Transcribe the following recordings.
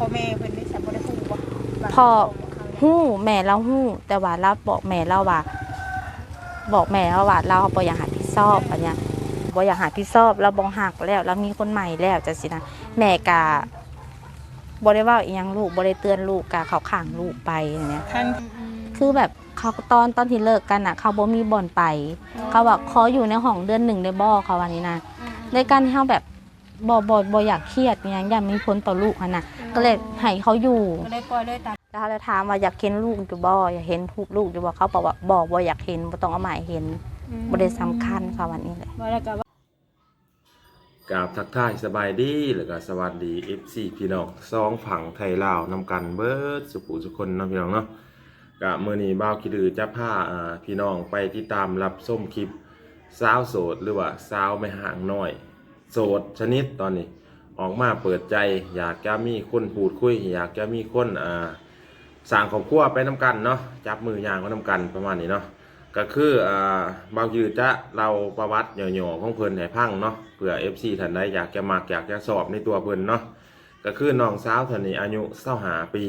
พ่อแม่เพิ่นได้สัมบ่ได้ฮู้บ่ว่าพ่อเขาเนี่ยฮู้แม่เราฮู้แต่ว่าเราบอกแม่เราว่า บอกแม่เราว่าเราบ่อยากหาพี่ชอบอันเนี้ยบ่อยากหาพี่ชอบเราบ่หักแล้วเรามีคนใหม่แล้วจังซี่นะแม่กะบ่ได้เว้าอีหยังลูกบ่ได้เตือนลูกกะเขาข้างลูกไปอย่างเนี้ยท่านคือแบบเขาตอนตอนที่เลิกกันอะ เขาบ่มีบ่อนไป เขาบอกขออยู่ในห้องเดือนหนึ่งได้บ่เขาวันนี้นะในการที่เขาแบบ บ่บ่บ่อยากเครียดอหยังอยากมีผลต่อลูกอะนะก็เลยให้เขาอยู่ก็เลยปล่อยเลยตามแล้วเขาเลยถามว่าอยากเห็นลูกอยู่บ่อยากเห็นทูกลูกอยู่บ่เขาบอกว่าบ่บ่อยากเห็นบ่ต้องเอามาให้เห็นบ่ได้สำคัญเขาวันนี้เลยว่าแล้วก็ว่ากราบทักทายสบายดีแล้วก็สวัสดี FC พี่น้องสองฝั่งไทยลาวนำกันเบิดสุขุสุคนเนาะพี่น้องเนาะกะมื้อนี้บ่าวคิดดือจะพาอ่าพี่น้องไปติดตามรับส้มคลิปสาวโสดหรือว่าสาวไม่ห่างน้อย โสดชนิดตอนนี้ ออกมาเปิดใจ อยากจะมีคนพูดคุย อยากจะมีคนอ่าสร้างครอบครัวไปนํกันเนาะจับมือย่างก็นํกันประมาณนี้เนาะก็คืออ่าบางยืดจะเราประวัติหย่อๆของเพิ่นให้พังเนาะเผื่อ FC ท่านใดอยากจะมักอยากจะสอบในตัวเพิ่นเนาะก็คือน้องสาวท่านนี้อายุ25ปี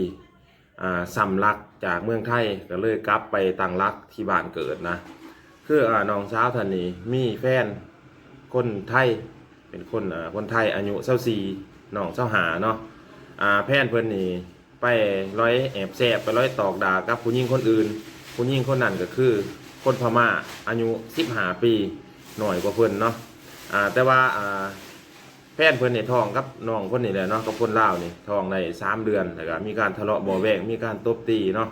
อ่าสำลักจากเมืองไทยก็เลยกลับไปตั้งรักที่บ้านเกิดนะ คืออ่าน้องสาวท่านนี้มีแฟนคนไทย เป็นคนอ่าคนไทยอายุ24น้อง25เนาะอ่าแพนเพิ่นนี่ไปร้อยแอบแสบไปร้อยตอกด่ากับผู้หญิงคนอื่น ผู้หญิงคนนั้นก็คือคนพม่าอายุ15ปีหน่อยกว่าเพิ่นเนาะอ่าแต่ว่าอ่าแฟนเพิ่นนี่ทองกับน้องคนนี้แหละเนาะกับคนลาวนี่ทองได้สามเดือนแล้วก็มีการทะเลาะเบ่แวงมีการตบตีเนาะ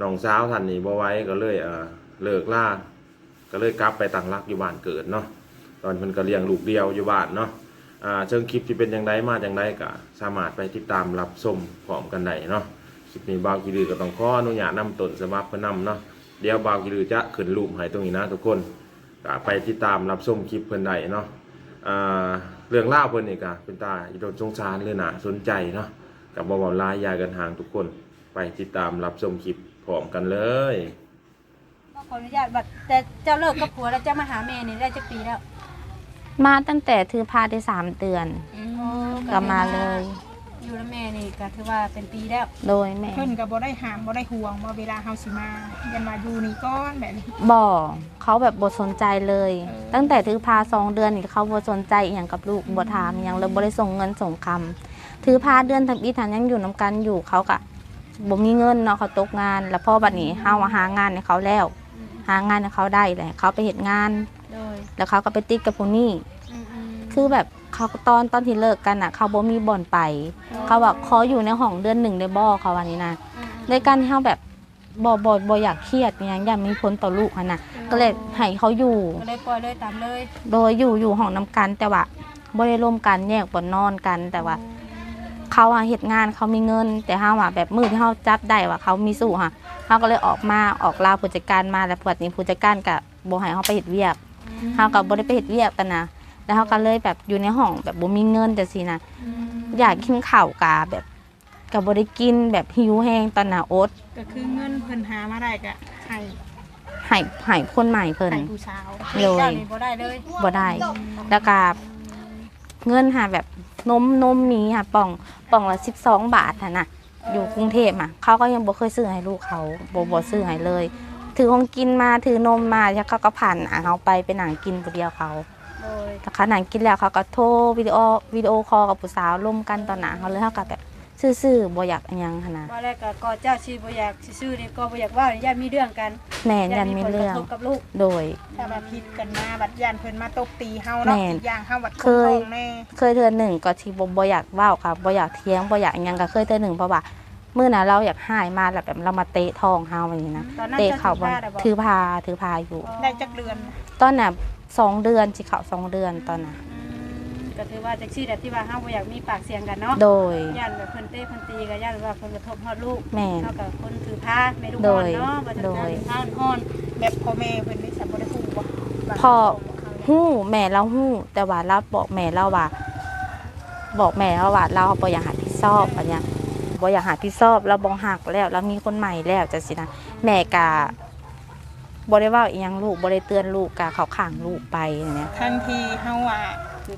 น้องสาวท่านนี่บ่ไหว้ก็เลยอ่าเลิกล่าก็เลยกลับไปตั้งรักอยู่บ้านเกิดเนาะ ตอนเพิ่นก็เลี้ยงลูกเดียวอยู่บ้านเนาะอ่าเชิงคลิปที่เป็นจังไดมาจังไดก็สามารถไปติดตามรับชมพร้อมกันได้เนาะคลิปนี้บาวกิลือก็ต้องขออนุญาตนำตนสมัครเพื่อนำเนาะเดี๋ยวบาวกิลือจะขึ้นรูปให้ตรงนี้นะทุกคนก็ไปติดตามรับชมคลิปเพื่อนใดเนาะอ่าเรื่องเล่าเพื่อนนี่ก็เป็นตาอีโดนสงสารเลยนะสนใจเนาะกับบอลลายยากันห่างทุกคนไปติดตามรับชมคลิปพร้อมกันเลย ขออนุญาตบัดแต่เจ้าเลิกกับผัวแล้วเจ้ามาหาแม่นี่ได้จักปีแล้ว มาตั้งแต่ถือพาได้สามเดือนอ๋อก็มาเลย อยู่แล้วแม่นี่ก็ถือว่าเป็นปีแล้ว โดยแม่เพิ่นก็บ่ได้ห้ามบ่ได้ห่วงว่าเวลาเฮาสิมายันมาอยู่นี่ก่อนแบบนี้บ่เขาแบบบทสนใจเลยเออตั้งแต่ถือพาสองเดือนนี่เขาบทสนใจอหย่างกับลูกบทถามอหย่างเลยบได้ส่งเงินส่งคำถือพาเดือนทำอีฐานยังอยู่น้กันอยู่เขากะบ่มีเงินเนาะเขาตกงาน แล้วพ่อบัดนี้เฮาหางานให้เขาแล้ว หางานให้เขาได้เลยเขาไปเฮ็ดงานโดย แล้วเขาก็ไปติดกับผู้นี้อืมอืมคือแบบเขาตอนตอนที่เลิกกันอะ เขาบ่มีบ่อนไป เขาบอกขออยู่ในห้องเดือนหนึ่งได้บ่เขาวันนี้นะอืมในการที่เขาแบบบ่บ่บ่อยากเครียดอหยังอยากมีผลต่อลูกอะนะก็เลยให้เขาอยู่ก็เลยปล่อยเลยตามเลย โดยอยู่อยู่ห้องน้กันแต่ว่าบ่ได้ร่วมกันแยกบ่นอนกันแต่ว่าเขาอะเฮ็ดงานเขามีเงิน แต่เฮาอะแบบมือที่เฮาจับได้ว่าเขามีสู้ค่ะเฮาก็เลยออกมาออกลาผู้จัดการมาแล้วพอดนี้ผู้จัดการก็บ่ให้เฮาไปเฮ็ดเวียก เฮาก็บ่ได้ไปเฮ็ดเวียกกันนะแล้วเฮาก็เลยแบบอยู่ในห้องแบบบ่มีเงินจังซี่นะอืมอยากกินข้าวกาแบบก็บ่ได้กินแบบหิวแห้งตอนหน้าอดก็คือเงินเพิ่นหามาได้ก็ให้ให้ให้คนใหม่เพิ่นให้ผู้สาวโดยเจ้านี่บ่ได้เลยบ่ได้แล้วก็เงินหาแบบนมนมมีค่ะป่องป่องละ12บาทน่ะนะอยู่กรุงเทพอะเขาก็ยังบ่เคยซื้อให้ลูกเขาบ่บ่ซื้อให้เลย ถือของกินมาถือนมมาแล้วเขาก็ผ่านอะเขาไปเป็นหนังกินผู้เดียวเขาโดยแต่เขาหนังกินแล้วเขาก็โทรวิดีโอวิดีโอคอลกับผู้สาวร่วมกันตอนหนังเขาเลยเขาก็แบบซื่อๆบ่อยากอันหยังหั้นนะว่าแล้วก็ก็เจ้าชีบ่อยากสิซื้อนี่ก็บ่อยากว่าญาติมีเรื่องกันแม่นยันมีผลกเรื่องระทบกับลูกโดย ถ้าว่าผิดกันมาบัดยานเพิ่นมาตบตีเฮาเนาะแม่นอีกอย่างเฮาบัดเคยนท้องแน่เคยเทือหนึ่งก็ที่บ่บ่อยากเว้าค่ะบ่อยากเถียงบ่อยากอิหยังก็เคยเทือหนึ่งเพราะว่า มื้อน่ะเราอยากหายมาแล้วแบบเรามาเตะท้องเฮาอย่างนี้นะตอนนั้นเตะเจ้าเข่าถืบ่อผ้าได้บ่ ถือพาถือพาอยู่ ได้จักเดือนตอนน่ะสองเดือนสิเข้าสองเดือนตอนน่ะอืมก็ถือว่าจักซี่แบบที่ว่าเฮาบ่อยากมีปากเสียงกันเนาะโดยย่านแบบเพิ่นเตะเพิ่นตีก็ย่านว่าเพิ่นกระทบฮอดลูกแม่น เท่ากับคนถือผ้าแม่ลูกโดอ่อนยเนาะว่าจะโดย ถือผ้าอ่อนแบบพ่อแม่เพิ่นนี่สัมบ่ได้ฮู้บ่ว่าพ่อเขาฮู้แม่เราฮู้ แต่ว่าเราบอกแม่เราว่า บอกแม่เราว่าเราบ่อยากหาพี่ชอบอันเนี้ย บ่อยากหาพี่ชอบ เราบ่หักแล้วเรามีคนใหม่แล้วจังซี่นะแม่กะบ่ได้เว้าอีหยังลูกบ่ได้เตือนลูกกะเขาข้างลูกไปอย่างเนี้ย ทันทีเฮาว่า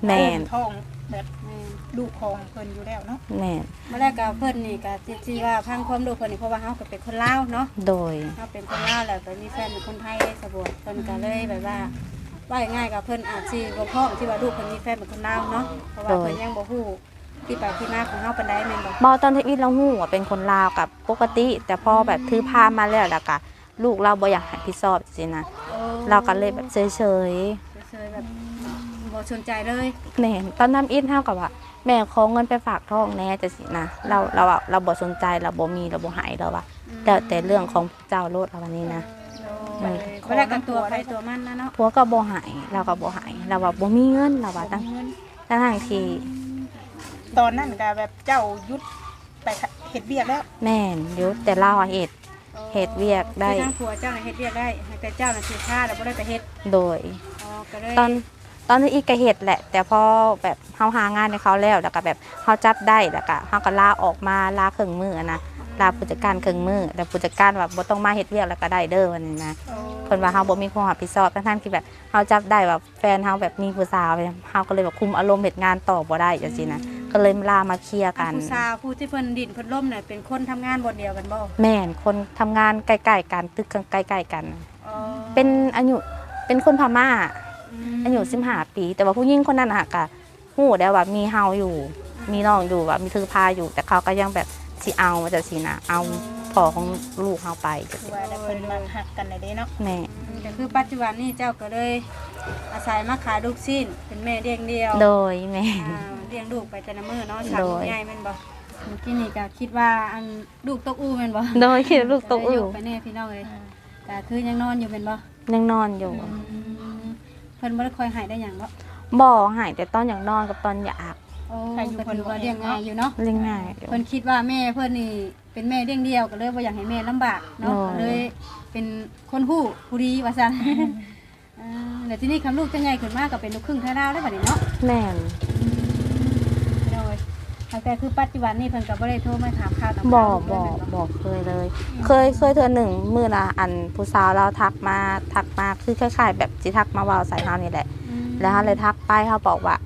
แม่น ท้องแบบแม่ลูกของเพิ่นอยู่แล้วเนาะแม่นเมื่อแรกก็เพิ่นนี่ก็ที่ว่าพังความรู้เพิ่นนี่เพราะว่าเฮาก็เป็นคนลาวเนาะโดย เฮาเป็นคนลาวแล้วก็มีแฟนเป็นคนไทยได้สะบวกเพิ่นก็เลยแบบว่าว่าง่ายๆกับเพิ่นอาจสิบ่พร้อมที่ว่าลูกเพิ่นมีแฟนเป็นคนลาวเนาะเพราะว่าโดยเพิ่นยังบ่ฮู้ ที่ไปที่มาของเฮาปานใดแม่นบ่บอตอนที่อีเราหู้ว่าเป็นคนลาวกับปกติ แต่พอแบบถือผ้ามาแล้วแล้วก็ลูกเราบ่อยากให้พี่สอบสินะเราก็เลยแบบเฉยเฉยๆแบบบ่สนใจเลยๆแหน่ตอนนั้นอีเท่ากับว่า แม่ขอเงินไปฝากท้องแหน่จะสินะเราเราอะเราบ่สนใจเราบ่มีเราบ่ใหายเราว่าแต่แต่เรื่องของเจ้าโลดเอาวันนี้นะเมื่อแรกก็ตัวไปตัวมันนะเนาะผัวก็บ่ใหายเราก็บ่ใหายเราว่าบ่มีเงินเราว่าตั้งตั้งทางที่ ตอนนั้นก็แบบเจ้าหยุดไปเฮ็ดเวียกแล้วแม่นอยู่แต่เราอะเฮ็ดเฮ็ดเวียกได้ คือทางผัวเจ้าน่ะเฮ็ดเวียกได้แต่เจ้าน่ะสิค่าแล้วบ่ได้ไปเฮ็ดโดย อ๋อก็เลยตอนตอนนี้อีกก็เฮ็ดแหละ แต่พอแบบเฮาหางานให้เขาแล้วแล้วก็แบบเฮาจับได้แล้วก็เฮาก็ลาออกมาลาครึ่งมื้อนะลาผู้จัดการครึ่งมื้อแต่ผู้จัดการว่าบ่ต้องมาเฮ็ดเวียกแล้วก็ได้เด้อวันนี้นะเพิ่นว่าเฮาบ่มีความรับผิดชอบทั้งๆที่แบบเฮาจับได้ว่าแฟนเฮาแบบมีผู้สาวเฮาก็เลยแบบคุมอารมณ์เฮ็ดงานต่อบ่ได้จังซี่นะ ก็เลยลามาเคลียร์กัน ผู้สาวผู้ที่เพิ่นดินเพิ่นล่มน่ะเป็นคนทำงานบ่เดียวกันบ่แม่นคนทำงานใกล้ๆกันตึกใกล้ๆกัน อ๋อเป็นอายุเป็นคนพม่า มอายุ15ปี แต่ว่าผู้หญิงคนนั้นอะก็ฮู้ได้ว่ามีเฮาอยู่ มีน้องอยู่ว่ามีถือพาอยู่ แต่เขาก็ยังแบบสิเอาจะสินะเอา พ่อของลูกเฮาไปจังคือซี้ว่าได้เพิ่นมาหักกันได้เด้เนาะแม่ก็คือปัจจุบันนี้เจ้าก็เลยอาศัยมาขายลูกชิ้นเป็นแม่เลี้ยงเดียวโดยแม่ อ่าเลี้ยงลูกไปแต่ละมื้อเนาะสามโดย ใหญ่แม่นบ่เมื่อกี้นี่ก็คิดว่าอันลูกตกอูแม่นบ่โดยคิดลูกตกอยู่ไปแน่พี่น้องเอ้ยแต่คือยังนอนอยู่แม่นบ่ยังนอนอยู่เพิ่นบ่ได้คอยใหายได้หยังบ่บ่หายแต่ตอนอยากนอนกับตอนอยากโอ้ก็ถือว่าเลี้ยงง่ายอยู่เนาะ เลี้ยงง่ายอยู่เพิ่นคิดว่าแม่เพิ่นนี่ เป็นแม่เลี้ยงเดียวก็เลยบ่อยากให้แม่ลำบากเนาะอ๋อ ก็เลยเป็นคนฮู้ผู้ดีว่าซั่นอ่าแล้วทีนี้คำลูกจะใหญ่ขึ้นมากก็เป็นลูกครึ่งไทยลาวได้บัดนี้เนาะแม่น โดยแต่คือปัจจุบันนี่เพิ่นก็บ่ได้โทรมาถามข่าวตามบ่ข่าวบ่เลยแม่นบ่เคยเลยเคยเคยเธอหนึ่งมื้อละอันผู้สาวเราทักมาทักมาคือคล้ายๆ แบบสิทักมาเว้าใส่เฮานี่แหละ อืมแล้วเขาเลยทักไปเขาบอกว่า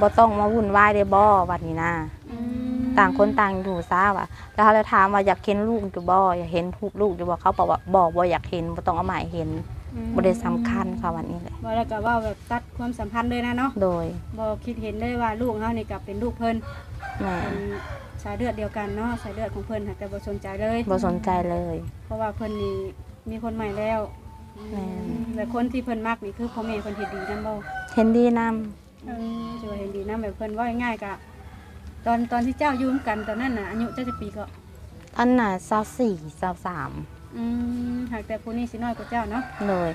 บ่ต้องมาวุ่นวายเด้บ่วันนี้นะอืม ต่างคนต่างอยู่ซะว่ะแล้วเขาเลยถามว่าอยากเห็นลูกอยู่บ่อยากเห็นรูปลูกอยู่บ่เขาบอกว่าบ่บ่อยากเห็นบ่ต้องเอามาให้เห็นบ่ได้สำคัญค่ะวันนี้แหละบ่แล้วก็เว้าแบบตัดความสัมพันธ์เลยนะเนาะโดยบ่คิดเห็นเลยว่าลูกเฮานี่ก็เป็นลูกเพิ่นแม่เป็นสายเลือดเดียวกันเนาะสายเลือดของเพิ่นค่ะแต่บ่สนใจเลย บ่สนใจเลย เพราะว่าเพิ่นนี่มีคนใหม่แล้วแม่นแต่คนที่เพิ่นมักนี่คือพ่อแม่เพิ่นเฮ็ดดีนำบ่เห็นดีนำเออสิว่าเฮ็ดดีนำแบบเพิ่นเว้าง่ายๆก็ ตอนตอนที่เจ้าอยู่ร่วมกันตอนนั้นน่ะอายุเจ้าจะปีก็อันน่ะ24 23อืมหากแต่ผู้นี้สิน้อยกว่าเจ้าเนาะเลย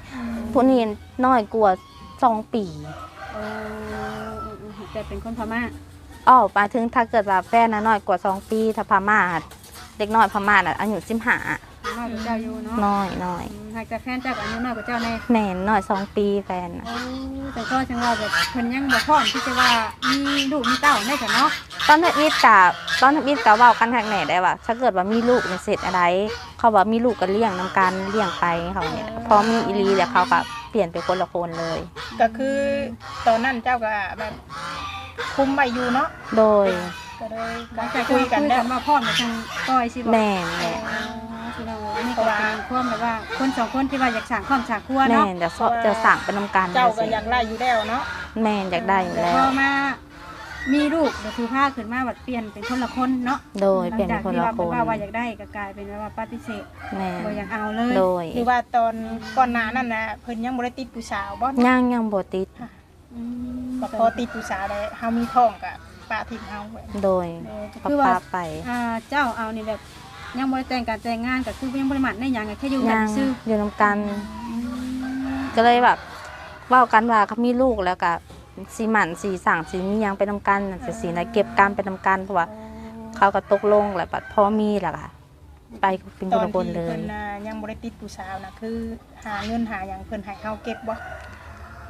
ผู้นี้น้อยกว่า2ปีเออหากแต่เป็นคนพม่าอ้อหมายถึงถ้าเกิดว่าแฟนน่ะน้อยกว่าสองปีถ้าพม่าเด็กน้อยพม่าน่ะอายุ15น้อยกว่าเจ้าอยู่เนาะน้อยน้อยอืมหากแต่แฟนเจ้าก็อายุน้อยกว่าเจ้าแน่แม่นน้อยสองปีแฟนน่ะโอ้แต่ก็จังว่าแบบเพิ่นยังบ่พร้อมที่จะว่ามีลูกมีเต้าได้กันเนาะ ตอนทำอิดกับตอนทำอิดกับว่ากันทางไหนได้ว่าถ้าเกิดว่ามีลูกในยเสร็จอะไร เขาว่ามีลูกก็เลี้ยงนำกันเลี้ยงไปเขาเนี่ยพอมีอีหลีแล้วเขาก็เปลี่ยนไปคนละคนเลย ก็คือตอนนั้นเจ้าก็แบบคุมไว้อยู่เนาะโดยก็เลยหลังจากคุคุยยกักันนแล้วมาพร้อมกับทางก้อยสิบอกแม่นแหละพี่น้องอันนี้ก็เป็นความแบบว่าคนสองคนที่ว่าอยากสั่งความฉากครัวแม่เนาะนจะสจะสั่งเป็นนำกันเจ้าก็สิอยากไล่อยู่แล้วเนาะแม่นอยากได้อยู่แต่แล้พวอมา มีลูกเดี๋ยวคือผ้าขึ้นมาบัดเปลี่ยนเป็นคนละคนเนาะโดยเปลี่ยนหเป็ลันงคนจากที่ละว่าคเพิ่นนว่าว่าอยากได้ก็กลายเป็นว่าปฏิเสธแม่บ่อยากเอาเลยโดยหรือว่าตอนก่อนหน้านั้นน่ะเพิ่นยังบ่ได้ติดผู้สาวบ่ย่างยังบ่ติดอืมก็พอติดผู้สาวได้เฮามีท้องก็ปาทิ้งเฮาไว้โดยเออก็ก็คือว่า ปาไป อ่าเจ้าเอานี่แบบยังบ่ได้แต่งการแต่งงานก็คือยังบ่ได้หมันได้หยังก็แค่อยู่กัย่านงซื่ออยู่นำกันก็เลยแบบเว่ากันว่าเขามีลูกแล้วก็ สีหมันสีสั่งสีมีหยังไปนำกันน่ะจะสีนะเก็บกรรมไปนำกันเพราะว่าเขาก็ตกลงแหละบัดพอมีแหละค่ะไปเป็นตคอนนละคนที่เลเพิ่ยนน่ะยังบ่ได้ติดผู้สาวน่ะคือหาเงินหาหยังเพิ่นให้เฮาเก็บบ่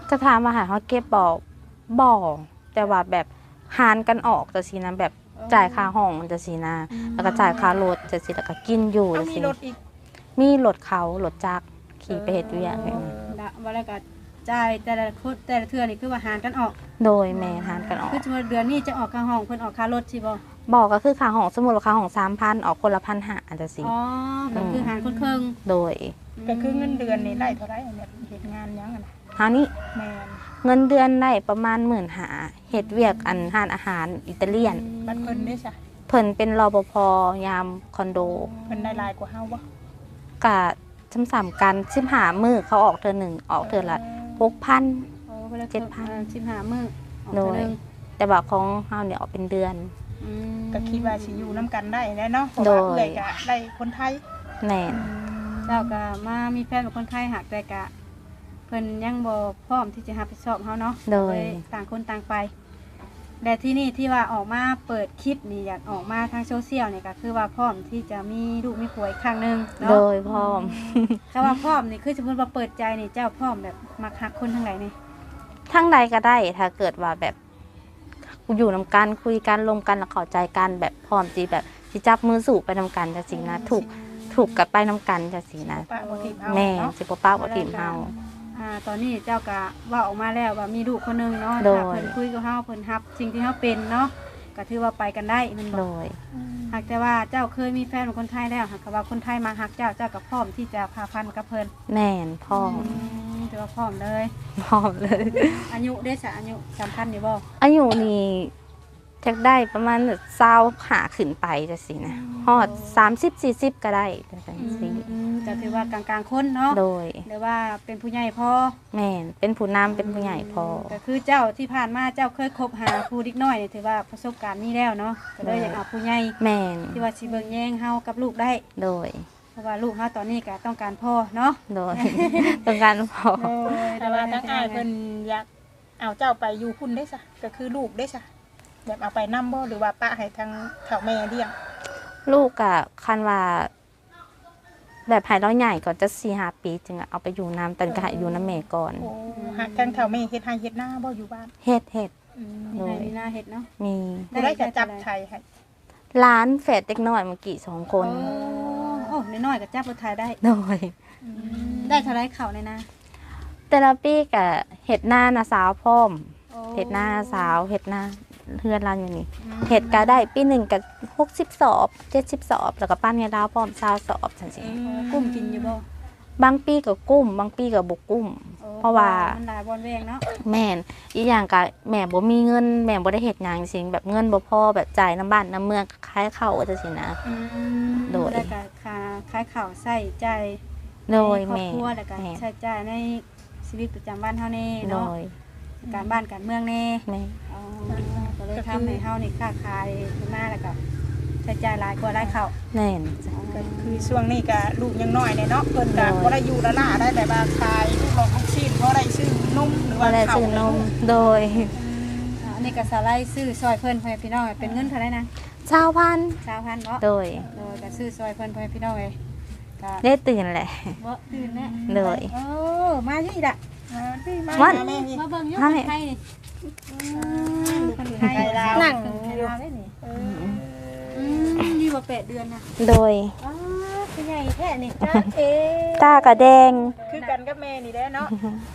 จะถามว่าหาเขาเก็บบอกบอกแต่ว่าแบบหารกันออกจะสีนะแบบจ่ายค่าห้องจะสีนะแล้วก็จ่ายค่ารถจะสีแล้วก็กินอยู่เฮาจะมีสีรถอีกมีรถเขารถจักรขี่ไปเฮ็ดเวียกเออละว่าแล้วก็ จ่ายแต่ละคนแต่ละเทื่อนี่คือว่าหารกันออก โดยแม่หารกันออกคือสมมุติเดือนนี้จะออกค่าห้องเพิ่นออกค่ารถสิบ่บอกก็คือค่าห้องสมมุติว่าค่าห้อง3,000ออกคนละ1,500อาจจะสิอ๋อก็คือหารคนครึ่งโดยก็คือเงินเดือนนี่ได้เท่าไหร่อันเนี่ยเฮ็ดงานหยังอะนะเฮานี่แม่นเงินเดือนได้ประมาณหมื่นหาเฮ็ดเวียกอันหานอาหารอิตาเลียนบัดเพิ่นได้ซะเพิ่นเป็นรปภยามคอนโดเพิ่นได้หลายกว่าเฮาบ่กะซ้ำสามกันสิบหามือเขาออกเธอหนึ่งออกเธอละ หกพัน โอ้เวลาเจ็ดพัน สิบห้ามื้อออกโดเทื่อยหนึงแต่ว่าของเฮาเนี่ยออกเป็นเดือน อืมก็คิดว่าสิอยู่นํกันได้แน่เนาะเพราะโดว่ายเอื้อยก็ได้คนไทยแน่นเจ้าก็มามีแฟนเป็นคนไทยหักแต่กะเพิ่นยังบ่พร้อมที่จะรับผิดชอบเฮาเนาะโดยเลยต่างคนต่างไป แต่ที่นี่ที่ว่าออกมาเปิดคลิปนี่อยากออกมาทางโซเชียลเนี่ยก็คือว่าพร้อมที่จะมีลูกมีผัวอีกครั้งหนึงโดเนาะยพร้อมถ้าว่าพร้อมนี่คือสมมติว่าเปิดใจนี่เจ้าพร้อมแบบมักหักคนทั้งหลายนี่ทั้งใดก็ได้ถ้าเกิดว่าแบบอยู่นำกันคุยกันลมกันแล้วเข้าใจกันแบบพร้อมจีแบบสิจับมือสู่ไปนำกันจะสินะถูกถูกกับไปนำกันจะสินะปะบ่ทิมเฮาแม่เนาะสิบ่ป้าบ่ทีมเฮา อ่าตอนนี้เจ้าก็ว่าออกมาแล้วว่ามีลูกคนหนึงเนาะโดย ถ้าเพิ่นคุยกับเฮาเพิ่นรับ สิ่งที่เฮาเป็นเนาะก็ถือว่าไปกันได้แมันบโดอกย หากแต่ว่าเจ้าเคยมีแฟนเป็นคนไทยแล้วหากว่าคนไทยมาหักเจ้าเจ้าก็พร้อมที่จะพาพันกับเพิ่นแม่นพร้อมมถือว่าพร้อมเลย พร้อมเลย อายุได้สะอายุสำคัญอยู่บ่อายุนี่จะได้ประมาณเศร้าหาขึ้นไปจะสินะฮอดสามสิบสี่สิบก็ได้จังสิอืม ก็ถือว่ากลางๆคนเนาะโดยหรือว่าเป็นผู้ใหญ่พอแม่นเป็นผู้นำเป็นผู้ใหญ่พอ ก็คือเจ้าที่ผ่านมาเจ้าเคยคบหาผู้เด็กน้อยนี่ถือว่าประสบการณ์นี้แล้วเนาะก็เลยอยากเอาผู้ใหญ่แม่นที่ว่าสิเบิ่งแย่งเฮากับลูกได้โดย เพราะว่าลูกเฮาตอนนี้ก็ต้องการพ่อเนาะโดยต้องการพอแต่ว่าทั้งอ้ายเพิ่นอยากเอาเจ้าไปอยู่พุ่นได้ซะก็คือลูกได้ซะแบบเอาไปนํบ่หรือว่าปะให้ทางเฒ่าแม่เลี้ยงลูกอะคันว่า แบบหายร้อยใหญ่ก่อนจะสี่ห้าปีจึงอะเอาไปอยู่น้ำตันก็ให้อยู่น้ำแม่ก่อนโอ้หากทางเฒ่าแม่เฮ็ดให้เฮ็ดหน้าบ่อยู่บ้านเฮ็ดเฮ็ดอืมมีให้มีหน้าเฮ็ดเนาะมีผู้ได้จะจับไทยให้ร้านแฝดเด็กน้อยเมื่อกี้สองคนโอ้น้อยๆก็จับรถไทยได้โดยได้เท่าไรเข่าเลยนะแต่ละปีกะเห็ดหน้านาสาวพร้อมโอ้เห็ดหน้าสาวเห็ดหน้า เฮือนเราอยู่นี่เห็ดก็ได้ปีหนึ่งกับหกสิบสอบเจ็ดสิบสอบ แล้วก็ปั้นเงาดาวพร้อมซาวสอบจังสิโอ้กุ้มกินอยู่บ่บางปีก็กุ้ม บางปีก็บกกุ้มโอ้เพราะว่ามันหลายบอลแวงเนาะแม่นอีกอย่างก็แม่บ่มีเงิน แม่บ่ได้เฮ็ดหยังสิแบบเงินบ่พอแบบจ่ายน้ำบ้านน้ำเมืองคล้ายเข้าจังซี่นะอืมโดยแล้วก็ค่าขายข้าวใส่ใจายโดยในครอบแม่ครัวแล้วก็แม่ใช้จ่ายในชีวิตประจำวันเฮานี่โดเนาะยการบ้านการเมืองแน่แม่อ๋อก็ เลยทำให้เฮานี่ค้าขายขึ้นมาแล้วก็ใช้จ่ายหลายกว่าหลายเข้าแม่นจ้ะ ก็คือช่วงนี้ก็ลูกยังน้อยเนี่ยเนาะเพิ่นก็โดยบ่ได้อยู่ละล่าได้แบบว่าขายลูกหลอกลูกชิ้นเพราะได้ซื้อนมหรือบ่ว่าได้ข้าวซื้อนมโดยอ่าอันนี้ก็สาไลด์ซื้อซอยเพิ่นพ่อแม่พี่น้องเป็นเงินเท่าไหร่นะชาวพันธุ์20,000เนาะโดยโดยก็ซื้อซอยเพิ่นพ่อแม่พี่น้องเอ้ยก็ได้ตื่นแหละ บ่ตื่นแน่โดยโอ้มาที่ละ อ่าพี่มาวันหาแม่พี่มาเบิ่งอยู่ให้คนไทยนี่คน ไทยไทยลาวนั่งไทยลาวได้นี่เออืมนี่บ่แปดเดือนนะโดยอ๋อเป็นใหญ่แท้นี่จ้าเอ๋ตากระแดง คือกันกับแม่นี่แหละเนาะ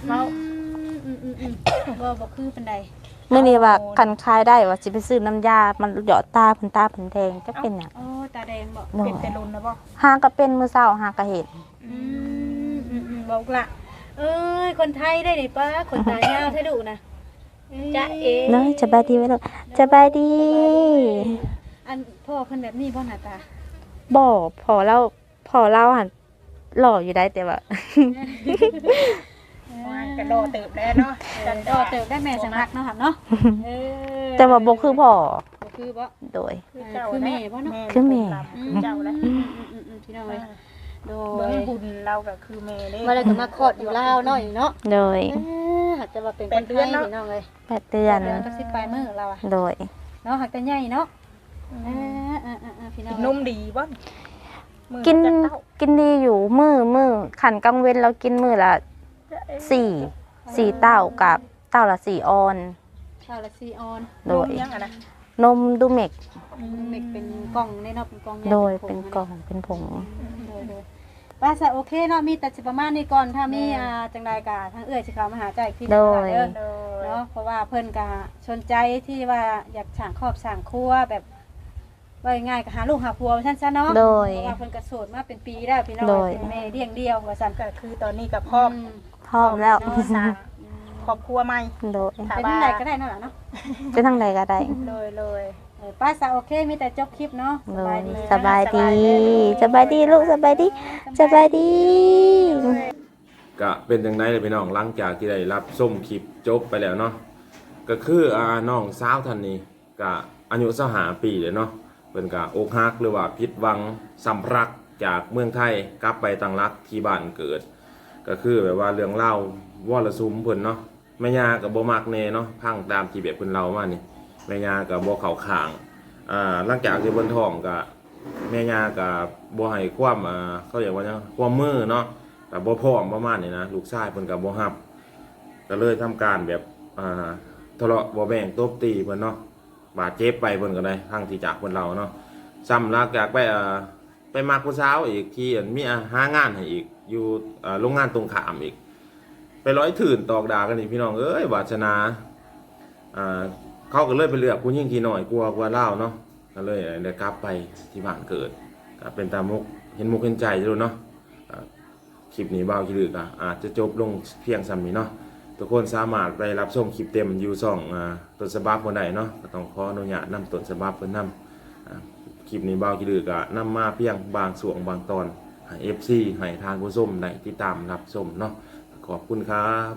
เมาเมาอืมอืมอืมบ่บ่คือปานใดเมื่อนี้ว่ากันคายได้ว่าสิไปซื้อน้ำยา มันหยอดตาเพิ่นตาเพิ่นแดงจะเป็นหยังโอ้ตาแดงบ่โดเป็ยนแต่ลุนนะบ่หาก็เป็นมือเศร้าหาก็เห็นอืมอืมอืมบอกละเอ้ยคนไทยได้นี่ป้าคนตายาวแท้ดุนะ จ้าเอ๋เนาะสบายดีไหมลูกสบายดีอันพ่อเพิ่นแบบนี้บ่หน้าตาบ่พอเราพอเราหันหล่ออยู่ได้แต่ว่าว่างก็รอเติบแล้วเนาะจันก็เติบได้แม่สังหักเนาะครับเนาะเออแต่ว่าบ่คือพ่อบ่คือบ่โดยคือเจ้าคือแม่บ่เนาะคือแม่คือเจ้าแล้วอืมอืมอืมอืมพี่น้องเอ้ย โดเบิ่ยงหุ่นเราก็คือแม่เด้มาแล้วก็มาคลอดอยู่ลาวเนาะอีกเนาะโดยเออหักจะว่าเป็นเป็คนนเดืเดืออนนเนาะพี่น้องเอ้ยแปดเดือนเดือนก็สิบปลายมื้อเราอะโดยเนาะหักแต่ใหญ่เนาะเออเออเออเออพี่น้องนมดีบ่มือกินจัเต้ากินดีอยู่มือมือขันกลางเว้นเรากินมือละสี่สี่เต้ากับเต้าละสี่ออนข้าวละซีออนโดย นมยังอะนะนมดูเมกเมกเป็นกล่องในเนาะเป็นกล่องใหญ่โดยผเป็นกล่องเป็นผงโด ยโดยป้าสะโอเคเนาะมีแต่สิประมาณนี้ก่อนถ้ามีอ่าจังใดก็ทางเอื้อยสิเข้ามาหาใจอีกทีหนึ่งโดยเด้อ โดยเนาะนาะเพราะว่าเพิ่นก็สนใจที่ว่าอยากสร้างครอบสร้างครัวแบบว่าง่ายๆก็หาลูกหาผัวว่าซั่นซะเนาะโดยเพราะว่าเพิ่นก็โสดมาเป็นปีแล้วพี่น้องโดย เป็นแม่เลี้ยงเดียวว่าซั่นก็คือตอนนี้ก็พร้อมอืมพร้อมแล้วเนาะสร้างครอบครัวใหม่โดยค่ะเป็นทางใดก็ได้เนาะล่ะเนาะไปทางใดก็ได้เลยเลยเออป้าสาวโอเคมีแต่จบคลิปเนาะโดยดีสบายดีสบายดีลูกสบายดีสบายดีก็เป็นจังไดเลยพี่น้องหลังจากที่ได้รับส้มคลิปจบไปแล้วเนาะก็คืออ่าน้องสาวท่านนี้ก็อายุสหาปีเลยเนาะเพิ่นก็อกหักหรือว่าผิดหวังสัมรักจากเมืองไทยกลับไปตั้งรักที่บ้านเกิด ก็คือแบบว่าเรื่องเล่าวรสุมเพิ่นเนาะแม่ย่ากับบ่มักแน่เนาะพังตามที่แบบเพิ่นเล่ามานี่ แม่ย่ากับบ่เข้าข้างอ่าหลังจากที่เพิ่นท้องก็แม่ย่าก็บ่ให้ความอ่าเขาเรียกว่าหยังความมือเนาะแต่บ่พร้อมประมาณนี้นะลูกชายเพิ่นก็บ่ฮับก็เลยทำการแบบอ่าทะเลาะบ่แบ่งตบตีเพิ่นเนาะบาดเจ็บไปเพิ่นก็ได้ทั้งที่จากเพิ่นเราเนาะซ้ำลักอยากไปอ่าไปมักผู้สาวอีกที่อันมีหางานให้อีก อยู่อ่าโรงงานตรงขามอีก ไปร้อยถื่นตอกดากันอีกพี่น้องเอ้ยวาสนาอ่า เขาก็เลยไปเลือกผู้หญิงที่น้อยกลัวกว่าเล่าเนาะก็เลยได้กลับไปที่บ้านเกิดก็เป็นตามมุกเห็นมุกเห็นใจอยู่เนาะคลิปนี้บ่าคิดือกะอาจจะจบลงเพียงซ้ำนี้เนาะทุกคนสามารถไปรับชมคลิปเต็มยู่ช่องต้นฉบับคนใดเนาะก็ต้องขออนุญาตนำต้นฉบับเพิ่นนำอ่าคลิปนี้บ่าคิดือกะนำมาเพียงบางส่วนบางตอนให้ FC ให้ทางผู้ชมได้ติดตามรับชมเนาะขอบคุณครับ